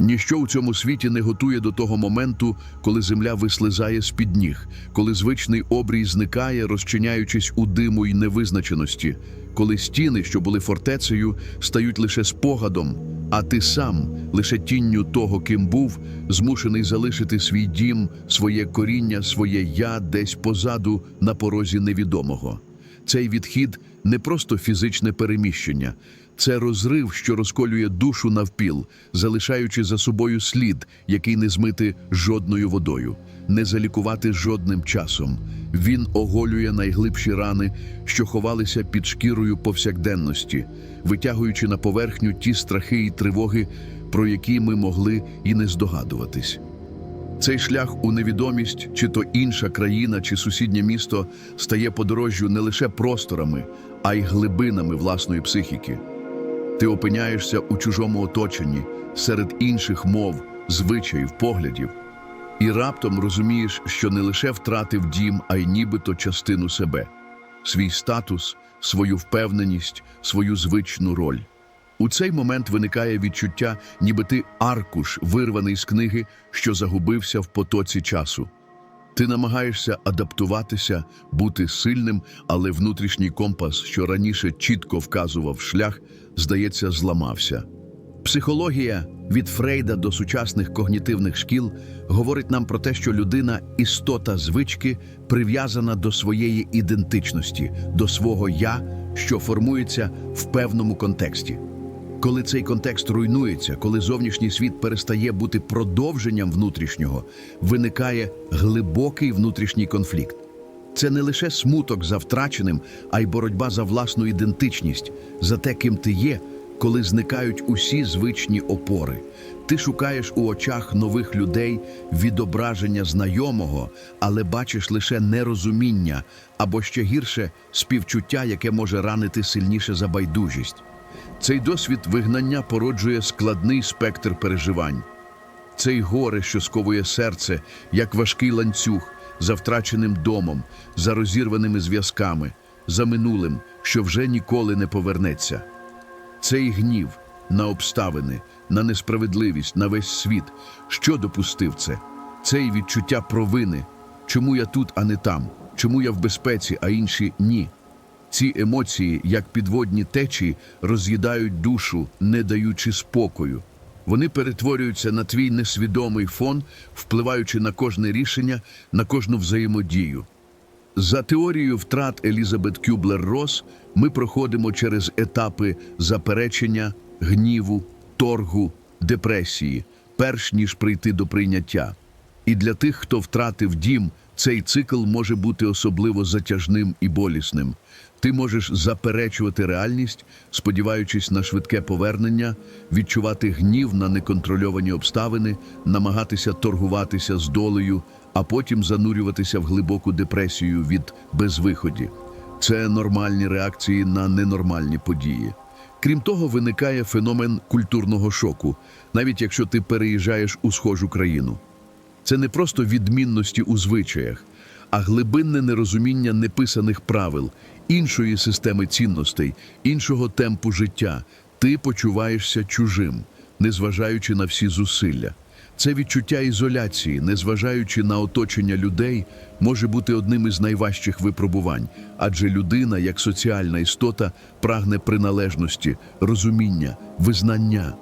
Ніщо у цьому світі не готує до того моменту, коли земля вислизає з-під ніг, коли звичний обрій зникає, розчиняючись у диму й невизначеності, коли стіни, що були фортецею, стають лише спогадом, а ти сам, лише тінню того, ким був, змушений залишити свій дім, своє коріння, своє я десь позаду на порозі невідомого. Цей відхід не просто фізичне переміщення, це розрив, що розколює душу навпіл, залишаючи за собою слід, який не змити жодною водою, не залікувати жодним часом. Він оголює найглибші рани, що ховалися під шкірою повсякденності, витягуючи на поверхню ті страхи і тривоги, про які ми могли і не здогадуватись. Цей шлях у невідомість, чи то інша країна, чи сусіднє місто стає подорожжю не лише просторами, а й глибинами власної психіки. Ти опиняєшся у чужому оточенні, серед інших мов, звичаїв, поглядів, і раптом розумієш, що не лише втратив дім, а й нібито частину себе, свій статус, свою впевненість, свою звичну роль. У цей момент виникає відчуття, ніби ти аркуш, вирваний з книги, що загубився в потоці часу. Ти намагаєшся адаптуватися, бути сильним, але внутрішній компас, що раніше чітко вказував шлях, здається, зламався. Психологія від Фрейда до сучасних когнітивних шкіл говорить нам про те, що людина істота звички прив'язана до своєї ідентичності, до свого я, що формується в певному контексті. Коли цей контекст руйнується, коли зовнішній світ перестає бути продовженням внутрішнього, виникає глибокий внутрішній конфлікт. Це не лише смуток за втраченим, а й боротьба за власну ідентичність, за те, ким ти є, коли зникають усі звичні опори. Ти шукаєш у очах нових людей відображення знайомого, але бачиш лише нерозуміння або ще гірше співчуття, яке може ранити сильніше за байдужість. Цей досвід вигнання породжує складний спектр переживань. Цей горе, що сковує серце, як важкий ланцюг, за втраченим домом, за розірваними зв'язками, за минулим, що вже ніколи не повернеться. Цей гнів на обставини, на несправедливість, на весь світ. Що допустив це? Цей відчуття провини. Чому я тут, а не там? Чому я в безпеці, а інші ні? Ці емоції, як підводні течії, роз'їдають душу, не даючи спокою. Вони перетворюються на твій несвідомий фон, впливаючи на кожне рішення, на кожну взаємодію. За теорією втрат Елізабет Кюблер-Росс ми проходимо через етапи заперечення, гніву, торгу, депресії, перш ніж прийти до прийняття. І для тих, хто втратив дім, цей цикл може бути особливо затяжним і болісним. Ти можеш заперечувати реальність, сподіваючись на швидке повернення, відчувати гнів на неконтрольовані обставини, намагатися торгуватися з долею, а потім занурюватися в глибоку депресію від безвиході. Це нормальні реакції на ненормальні події. Крім того, виникає феномен культурного шоку, навіть якщо ти переїжджаєш у схожу країну. Це не просто відмінності у звичаях, а глибинне нерозуміння неписаних правил, іншої системи цінностей, іншого темпу життя. Ти почуваєшся чужим, незважаючи на всі зусилля. Це відчуття ізоляції, незважаючи на оточення людей, може бути одним із найважчих випробувань, адже людина, як соціальна істота, прагне приналежності, розуміння, визнання.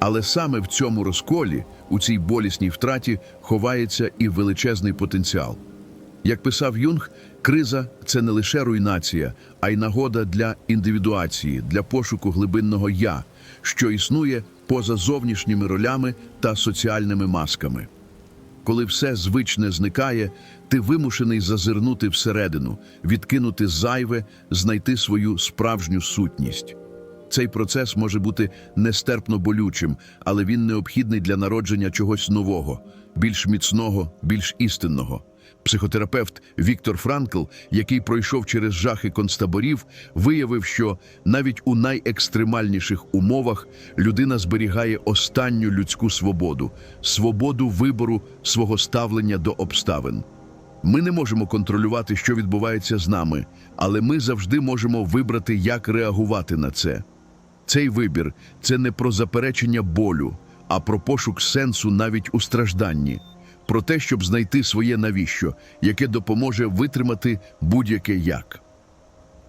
Але саме в цьому розколі, у цій болісній втраті, ховається і величезний потенціал. Як писав Юнг, криза це не лише руйнація, а й нагода для індивідуації, для пошуку глибинного я, що існує поза зовнішніми ролями та соціальними масками. Коли все звичне зникає, ти вимушений зазирнути всередину, відкинути зайве, знайти свою справжню сутність. Цей процес може бути нестерпно болючим, але він необхідний для народження чогось нового, більш міцного, більш істинного. Психотерапевт Віктор Франкл, який пройшов через жахи концтаборів, виявив, що навіть у найекстремальніших умовах людина зберігає останню людську свободу свободу вибору свого ставлення до обставин. Ми не можемо контролювати, що відбувається з нами, але ми завжди можемо вибрати, як реагувати на це. Цей вибір це не про заперечення болю, а про пошук сенсу навіть у стражданні, про те, щоб знайти своє навіщо, яке допоможе витримати будь-яке як.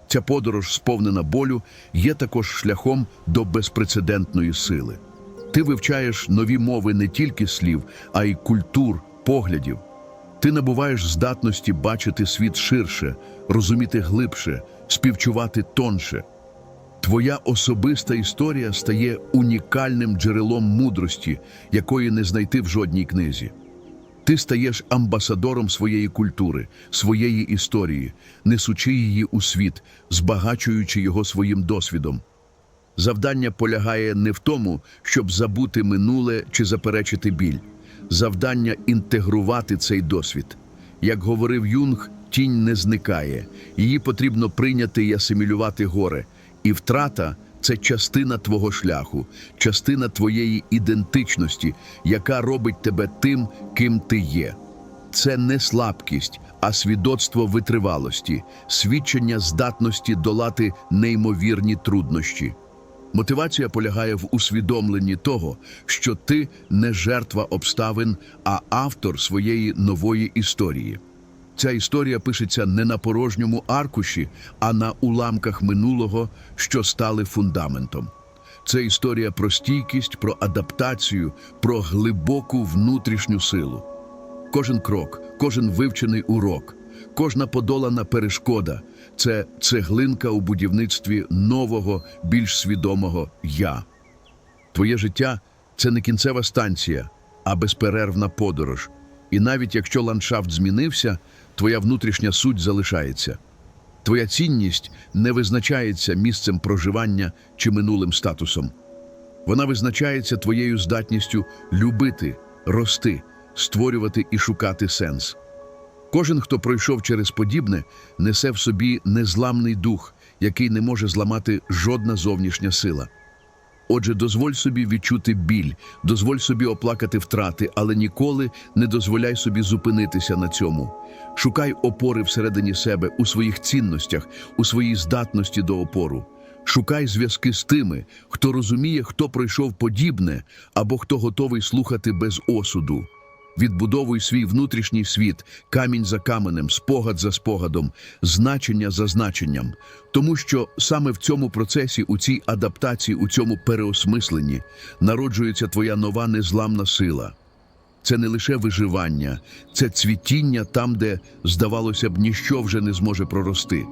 Ця подорож, сповнена болю, є також шляхом до безпрецедентної сили. Ти вивчаєш нові мови не тільки слів, а й культур, поглядів. Ти набуваєш здатності бачити світ ширше, розуміти глибше, співчувати тонше. Твоя особиста історія стає унікальним джерелом мудрості, якої не знайти в жодній книзі. Ти стаєш амбасадором своєї культури, своєї історії, несучи її у світ, збагачуючи його своїм досвідом. Завдання полягає не в тому, щоб забути минуле чи заперечити біль. Завдання інтегрувати цей досвід. Як говорив Юнг, тінь не зникає. Її потрібно прийняти і асимілювати горе. І втрата це частина твого шляху, частина твоєї ідентичності, яка робить тебе тим, ким ти є. Це не слабкість, а свідоцтво витривалості, свідчення здатності долати неймовірні труднощі. Мотивація полягає в усвідомленні того, що ти не жертва обставин, а автор своєї нової історії. Ця історія пишеться не на порожньому аркуші, а на уламках минулого, що стали фундаментом. Це історія про стійкість, про адаптацію, про глибоку внутрішню силу. Кожен крок, кожен вивчений урок, кожна подолана перешкода це цеглинка у будівництві нового, більш свідомого я. Твоє життя це не кінцева станція, а безперервна подорож. І навіть якщо ландшафт змінився, твоя внутрішня суть залишається. Твоя цінність не визначається місцем проживання чи минулим статусом. Вона визначається твоєю здатністю любити, рости, створювати і шукати сенс. Кожен, хто пройшов через подібне, несе в собі незламний дух, який не може зламати жодна зовнішня сила. Отже, дозволь собі відчути біль, дозволь собі оплакати втрати, але ніколи не дозволяй собі зупинитися на цьому. Шукай опори всередині себе у своїх цінностях, у своїй здатності до опору. Шукай зв'язки з тими, хто розуміє, хто пройшов подібне, або хто готовий слухати без осуду. Відбудовуй свій внутрішній світ, камінь за каменем, спогад за спогадом, значення за значенням. Тому що саме в цьому процесі, у цій адаптації, у цьому переосмисленні народжується твоя нова незламна сила. Це не лише виживання, це цвітіння там, де, здавалося б, ніщо вже не зможе прорости.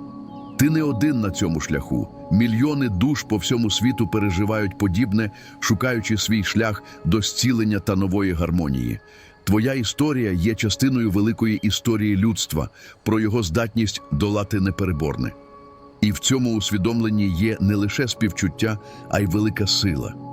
Ти не один на цьому шляху. Мільйони душ по всьому світу переживають подібне, шукаючи свій шлях до зцілення та нової гармонії. Твоя історія є частиною великої історії людства про його здатність долати непереборне. І в цьому усвідомленні є не лише співчуття, а й велика сила.